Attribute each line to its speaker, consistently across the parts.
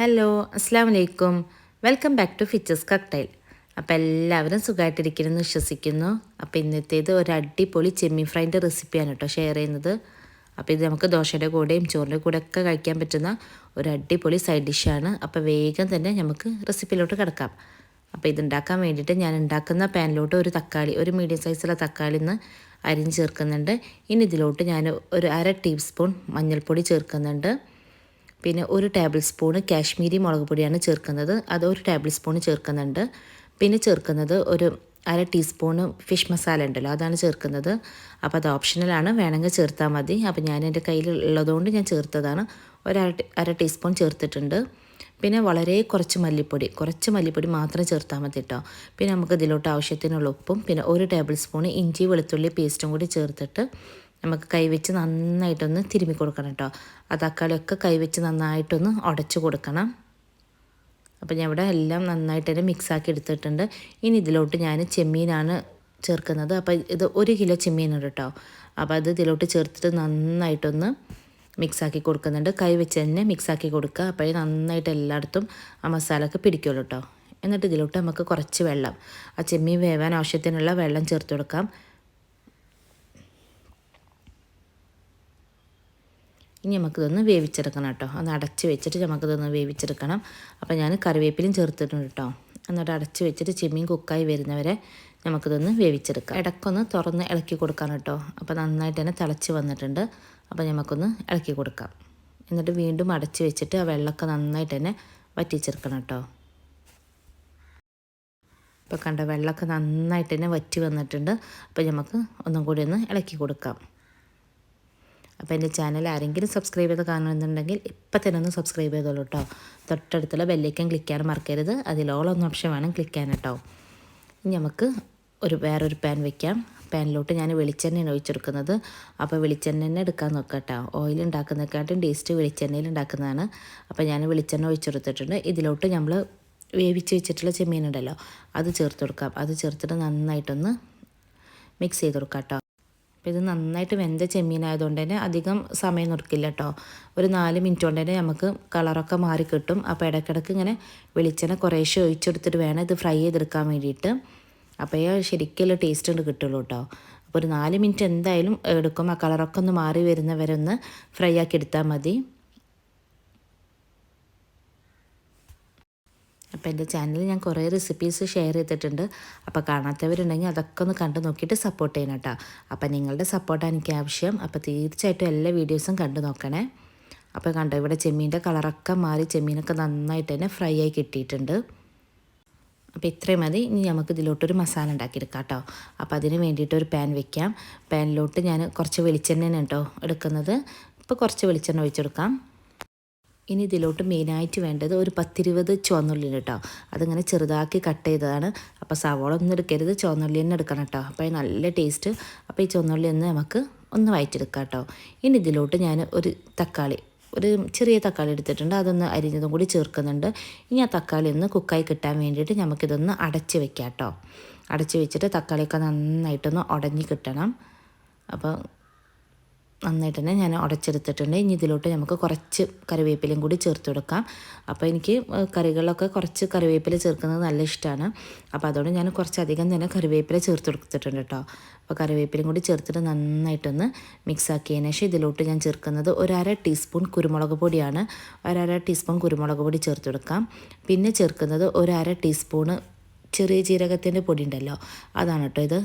Speaker 1: Hello അസ്സാം വലൈക്കും welcome back to features cocktail അപ്പോൾ എല്ലാവരും സുഖമായിട്ടിരിക്കുമെന്ന് വിശ്വസിക്കുന്നു. അപ്പോൾ ഇന്നത്തേത് ഒരു അടിപൊളി ചെമ്മീൻ ഫ്രൈന്റെ റെസിപ്പിയാണ് കേട്ടോ ഷെയർ ചെയ്യുന്നത്. അപ്പോൾ ഇത് നമുക്ക് ദോശയുടെ കൂടെയും ചോറിന്റെ കൂടെ ഒക്കെ കഴിക്കാൻ പറ്റുന്ന ഒരു അടിപൊളി സൈഡ് ഡിഷാണ് അപ്പോൾ വേഗം തന്നെ നമുക്ക് റെസിപ്പിയിലോട്ട് കിടക്കാം. അപ്പോൾ ഇതുണ്ടാക്കാൻ വേണ്ടിയിട്ട് ഞാൻ ഉണ്ടാക്കുന്ന പാനിലോട്ട് ഒരു തക്കാളി ഒരു മീഡിയം സൈസുള്ള തക്കാളി നിന്ന് അരിഞ്ഞ് ചേർക്കുന്നുണ്ട്. ഇനി ഇതിലോട്ട് ഞാൻ ഒരു അര ടീസ്പൂൺ മഞ്ഞൾപ്പൊടി ചേർക്കുന്നുണ്ട്. പിന്നെ ഒരു ടേബിൾ സ്പൂണ് കാശ്മീരി മുളക് പൊടിയാണ് ചേർക്കുന്നത്. അത് ഒരു ടേബിൾ സ്പൂൺ ചേർക്കുന്നുണ്ട്. പിന്നെ ചേർക്കുന്നത് ഒരു അര ടീസ്പൂണ് ഫിഷ് മസാല ഉണ്ടല്ലോ അതാണ് ചേർക്കുന്നത്. അപ്പോൾ അത് ഓപ്ഷണലാണ് വേണമെങ്കിൽ ചേർത്താൽ മതി. അപ്പോൾ ഞാൻ എന്റെ കയ്യിൽ ഉള്ളതുകൊണ്ട് ഞാൻ ചേർത്തതാണ്. ഒരു അര ടീസ്പൂൺ ചേർത്തിട്ടുണ്ട്. പിന്നെ വളരെ കുറച്ച് മല്ലിപ്പൊടി കുറച്ച് മല്ലിപ്പൊടി മാത്രം ചേർത്താൽ മതി കേട്ടോ പിന്നെ നമുക്ക് ഇതിലോട്ട് ആവശ്യത്തിനുള്ള ഉപ്പും പിന്നെ ഒരു ടേബിൾ സ്പൂൺ ഇഞ്ചി വെളുത്തുള്ളി പേസ്റ്റും കൂടി ചേർത്തിട്ട് നമുക്ക് കൈവച്ച് നന്നായിട്ടൊന്ന് തിരുമ്മി കൊടുക്കണം കേട്ടോ. ആ തക്കാളിയൊക്കെ കൈവച്ച് നന്നായിട്ടൊന്ന് ഉടച്ച് കൊടുക്കണം. അപ്പോൾ ഞാൻ ഇവിടെ എല്ലാം നന്നായിട്ട് തന്നെ മിക്സാക്കി എടുത്തിട്ടുണ്ട്. ഇനി ഇതിലോട്ട് ഞാൻ ചെമ്മീനാണ് ചേർക്കുന്നത്. അപ്പോൾ ഇത് ഒരു കിലോ ചെമ്മീനുണ്ട് കേട്ടോ. അപ്പോൾ അത് ഇതിലോട്ട് ചേർത്തിട്ട് നന്നായിട്ടൊന്ന് മിക്സാക്കി കൊടുക്കുന്നുണ്ട്. കൈ വെച്ച് തന്നെ മിക്സാക്കി കൊടുക്കുക. അപ്പോഴേ നന്നായിട്ട് എല്ലായിടത്തും ആ മസാലയൊക്കെ പിടിക്കുള്ളൂ കേട്ടോ. എന്നിട്ട് ഇതിലോട്ട് നമുക്ക് കുറച്ച് വെള്ളം. ആ ചെമ്മീൻ വേവാൻ ആവശ്യത്തിനുള്ള വെള്ളം ചേർത്ത് കൊടുക്കാം. ഇനി നമുക്കിതൊന്ന് വേവിച്ചെടുക്കണം കേട്ടോ. ഒന്ന് അടച്ച് വെച്ചിട്ട് നമുക്കിതൊന്ന് വേവിച്ചെടുക്കണം. അപ്പോൾ ഞാൻ കറിവേപ്പിലും ചേർത്തിട്ടുണ്ട് കേട്ടോ. എന്നിട്ട് അടച്ച് വെച്ചിട്ട് ചെമ്മീൻ കുക്കായി വരുന്നവരെ നമുക്കിതൊന്ന് വേവിച്ചെടുക്കാം. ഇടയ്ക്കൊന്ന് തുറന്ന് ഇളക്കി കൊടുക്കാം കേട്ടോ. അപ്പോൾ നന്നായിട്ട് തന്നെ തിളച്ച് വന്നിട്ടുണ്ട്. അപ്പോൾ നമുക്കൊന്ന് ഇളക്കി കൊടുക്കാം. എന്നിട്ട് വീണ്ടും അടച്ച് വെച്ചിട്ട് ആ വെള്ളമൊക്കെ നന്നായിട്ട് തന്നെ വറ്റിച്ചെടുക്കണം കേട്ടോ. ഇപ്പോൾ കണ്ട വെള്ളമൊക്കെ നന്നായിട്ട് തന്നെ വറ്റി വന്നിട്ടുണ്ട്. അപ്പോൾ നമുക്ക് ഒന്നും കൂടി ഒന്ന് ഇളക്കി കൊടുക്കാം. അപ്പോൾ എന്റെ ചാനൽ ആരെങ്കിലും സബ്സ്ക്രൈബ് ചെയ്ത് കാണുന്നുണ്ടെങ്കിൽ ഇപ്പം തന്നെ ഒന്ന് സബ്സ്ക്രൈബ് ചെയ്തോളൂ കേട്ടോ. തൊട്ടടുത്തുള്ള ബെല്ലേക്കും ക്ലിക്ക് ചെയ്യാൻ മറക്കരുത്. അതിലോളൊന്ന് ഓപ്ഷൻ വേണം ക്ലിക്ക് ചെയ്യാൻ കേട്ടോ. നമുക്ക് ഒരു വേറൊരു പാൻ വെക്കാം. പാനിലോട്ട് ഞാൻ വെളിച്ചെണ്ണയാണ് ഒഴിച്ചെടുക്കുന്നത്. അപ്പോൾ വെളിച്ചെണ്ണ തന്നെ എടുക്കാൻ നോക്കാം കേട്ടോ. ഓയിൽ ഉണ്ടാക്കുന്നതിനെക്കാട്ടും ടേസ്റ്റ് വെളിച്ചെണ്ണയിൽ ഉണ്ടാക്കുന്നതാണ്. അപ്പോൾ ഞാൻ വെളിച്ചെണ്ണ ഒഴിച്ചെടുത്തിട്ടുണ്ട്. ഇതിലോട്ട് നമ്മൾ വേവിച്ച് വെച്ചിട്ടുള്ള ചെമ്മീനുണ്ടല്ലോ അത് ചേർത്ത് കൊടുക്കാം. അത് ചേർത്തിട്ട് നന്നായിട്ടൊന്ന് മിക്സ് ചെയ്ത് കൊടുക്കാം കേട്ടോ. അപ്പോൾ ഇത് നന്നായിട്ട് വെന്ത ചെമ്മീനായതുകൊണ്ട് തന്നെ അധികം സമയം നിർക്കില്ല കേട്ടോ. ഒരു നാല് മിനിറ്റ് കൊണ്ട് തന്നെ നമുക്ക് കളറൊക്കെ മാറി കിട്ടും. അപ്പോൾ ഇടയ്ക്കിടയ്ക്ക് ഇങ്ങനെ വെളിച്ചെണ്ണ കുറേശ്ശെ ഒഴിച്ചെടുത്തിട്ട് വേണം ഇത് ഫ്രൈ ചെയ്തെടുക്കാൻ വേണ്ടിയിട്ട്. അപ്പോൾ ശരിക്കും ടേസ്റ്റ് ഉണ്ട് കിട്ടുള്ളൂ കേട്ടോ. അപ്പോൾ ഒരു നാല് മിനിറ്റ് എന്തായാലും എടുക്കും. ആ കളറൊക്കെ ഒന്ന് മാറി വരുന്നവരെ ഒന്ന് ഫ്രൈ ആക്കി എടുത്താൽ മതി. അപ്പോൾ എന്റെ ചാനലിൽ ഞാൻ കുറേ റെസിപ്പീസ് ഷെയർ ചെയ്തിട്ടുണ്ട്. അപ്പോൾ കാണാത്തവരുണ്ടെങ്കിൽ അതൊക്കെ ഒന്ന് കണ്ടു നോക്കിയിട്ട് സപ്പോർട്ട് ചെയ്യണം കേട്ടോ. അപ്പോൾ നിങ്ങളുടെ സപ്പോർട്ടാണ് എനിക്ക് ആവശ്യം. അപ്പോൾ തീർച്ചയായിട്ടും എല്ലാ വീഡിയോസും കണ്ടു നോക്കണേ. അപ്പോൾ കണ്ടോ ഇവിടെ ചെമ്മീന്റെ കളറൊക്കെ മാറി ചെമ്മീനൊക്കെ നന്നായിട്ട് തന്നെ ഫ്രൈ ആയി കിട്ടിയിട്ടുണ്ട്. അപ്പോൾ ഇത്രയും മതി. ഇനി നമുക്ക് ഇതിലോട്ടൊരു മസാല ഉണ്ടാക്കിയെടുക്കാം കേട്ടോ. അപ്പോൾ അതിന് വേണ്ടിയിട്ട് ഒരു പാൻ വെക്കാം. പാനിലോട്ട് ഞാൻ കുറച്ച് വെളിച്ചെണ്ണ കേട്ടോ എടുക്കുന്നത്. ഇപ്പോൾ കുറച്ച് വെളിച്ചെണ്ണ ഒഴിച്ചെടുക്കാം. ഇനി ഇതിലോട്ട് മെയിനായിട്ട് വേണ്ടത് ഒരു പത്തിരുപത് ചുവന്നുള്ളി കേട്ടോ അതിങ്ങനെ ചെറുതാക്കി കട്ട് ചെയ്തതാണ്. അപ്പോൾ സവോള ഒന്നും എടുക്കരുത്. ചുവന്നുള്ളി തന്നെ എടുക്കണം കേട്ടോ അപ്പോൾ നല്ല ടേസ്റ്റ് അപ്പോൾ ഈ ചുവന്നുള്ളി ഒന്ന് നമുക്ക് ഒന്ന് വയറ്റെടുക്കാം കേട്ടോ ഇനി ഇതിലോട്ട് ഞാൻ ഒരു തക്കാളി ഒരു ചെറിയ തക്കാളി എടുത്തിട്ടുണ്ട്. അതൊന്ന് അരിഞ്ഞതും കൂടി ചേർക്കുന്നുണ്ട്. ഇനി ആ തക്കാളി ഒന്ന് കുക്കായി കിട്ടാൻ വേണ്ടിയിട്ട് നമുക്കിതൊന്ന് അടച്ച് വെക്കാം കേട്ടോ അടച്ച് വെച്ചിട്ട് തക്കാളിയൊക്കെ നന്നായിട്ടൊന്ന് ഉടഞ്ഞ് കിട്ടണം. അപ്പോൾ നന്നായിട്ട് തന്നെ ഞാൻ ഉടച്ചെടുത്തിട്ടുണ്ട്. ഇനി ഇതിലോട്ട് നമുക്ക് കുറച്ച് കറിവേപ്പിലയും കൂടി ചേർത്ത് കൊടുക്കാം. അപ്പോൾ എനിക്ക് കറികളിലൊക്കെ കുറച്ച് കറിവേപ്പില ചേർക്കുന്നത് നല്ല ഇഷ്ടമാണ് അപ്പോൾ അതുകൊണ്ട് ഞാൻ കുറച്ചധികം തന്നെ കറിവേപ്പില ചേർത്ത് കൊടുത്തിട്ടുണ്ട് കേട്ടോ അപ്പോൾ കറിവേപ്പിലയും കൂടി ചേർത്തിട്ട് നന്നായിട്ടൊന്ന് മിക്സ് ആക്കിയതിന് ശേഷം ഇതിലോട്ട് ഞാൻ ചേർക്കുന്നത് ഒരര ടീസ്പൂൺ കുരുമുളക് പൊടിയാണ്. ഒരര ടീസ്പൂൺ കുരുമുളക് പൊടി ചേർത്ത് കൊടുക്കാം. പിന്നെ ചേർക്കുന്നത് ഒരര ടീസ്പൂണ് ചെറിയ ജീരകത്തിന്റെ പൊടി ഉണ്ടല്ലോ അതാണ് കേട്ടോ ഇത്.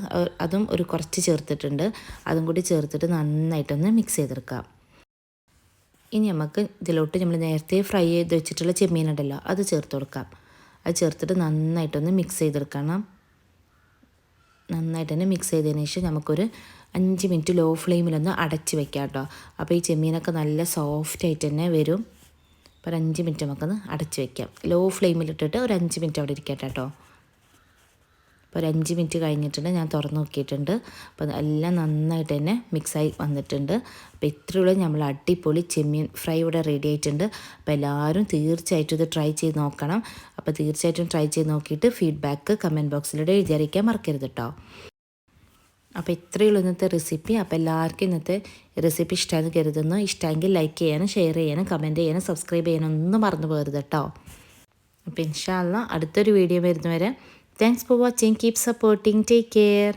Speaker 1: അതും ഒരു കുറച്ച് ചേർത്തിട്ടുണ്ട്. അതും കൂടി ചേർത്തിട്ട് നന്നായിട്ടൊന്ന് മിക്സ് ചെയ്തെടുക്കാം. ഇനി നമുക്ക് ഇതിലോട്ട് നമ്മൾ നേരത്തെ ഫ്രൈ ചെയ്ത് വെച്ചിട്ടുള്ള ചെമ്മീൻ ഉണ്ടല്ലോ അത് ചേർത്ത് കൊടുക്കാം. അത് ചേർത്തിട്ട് നന്നായിട്ടൊന്ന് മിക്സ് ചെയ്തെടുക്കണം. നന്നായിട്ട് തന്നെ മിക്സ് ചെയ്തതിന് ശേഷം നമുക്കൊരു അഞ്ച് മിനിറ്റ് ലോ ഫ്ലെയിമിലൊന്ന് അടച്ച് വെക്കാം കേട്ടോ. അപ്പോൾ ഈ ചെമ്മീനൊക്കെ നല്ല സോഫ്റ്റ് ആയിട്ട് തന്നെ വരും. അപ്പോൾ ഒരു അഞ്ച് മിനിറ്റ് നമുക്കൊന്ന് അടച്ച് വെക്കാം. ലോ ഫ്ലെയിമിലിട്ടിട്ട് ഒരു അഞ്ച് മിനിറ്റ് അവിടെ ഇരിക്കട്ടെ കേട്ടോ. അപ്പോൾ ഒരു അഞ്ച് മിനിറ്റ് കഴിഞ്ഞിട്ടുണ്ട് ഞാൻ തുറന്ന് നോക്കിയിട്ടുണ്ട്. അപ്പോൾ എല്ലാം നന്നായിട്ട് തന്നെ മിക്സായി വന്നിട്ടുണ്ട്. അപ്പോൾ ഇത്രയുള്ള നമ്മൾ അടിപൊളി ചെമ്മീൻ ഫ്രൈ ഇവിടെ റെഡി ആയിട്ടുണ്ട്. അപ്പോൾ എല്ലാവരും തീർച്ചയായിട്ടും ഇത് ട്രൈ ചെയ്ത് നോക്കണം. അപ്പോൾ തീർച്ചയായിട്ടും ട്രൈ ചെയ്ത് നോക്കിയിട്ട് ഫീഡ്ബാക്ക് കമന്റ് ബോക്സിലൂടെ എഴുതി അറിയിക്കാൻ മറക്കരുത് കേട്ടോ അപ്പോൾ ഇത്രയുള്ള ഇന്നത്തെ റെസിപ്പി അപ്പോൾ എല്ലാവർക്കും ഇന്നത്തെ റെസിപ്പി ഇഷ്ടമാണ് കരുതുന്നു. ഇഷ്ടമെങ്കിൽ ലൈക്ക് ചെയ്യാനും ഷെയർ ചെയ്യാനും കമന്റ് ചെയ്യാനും സബ്സ്ക്രൈബ് ചെയ്യാനും ഒന്നും മറന്നു പോകരുത് കേട്ടോ അപ്പോൾ ഇൻഷാല്ല അടുത്തൊരു വീഡിയോ വരുന്നവരെ Thanks for watching. Keep supporting. Take care.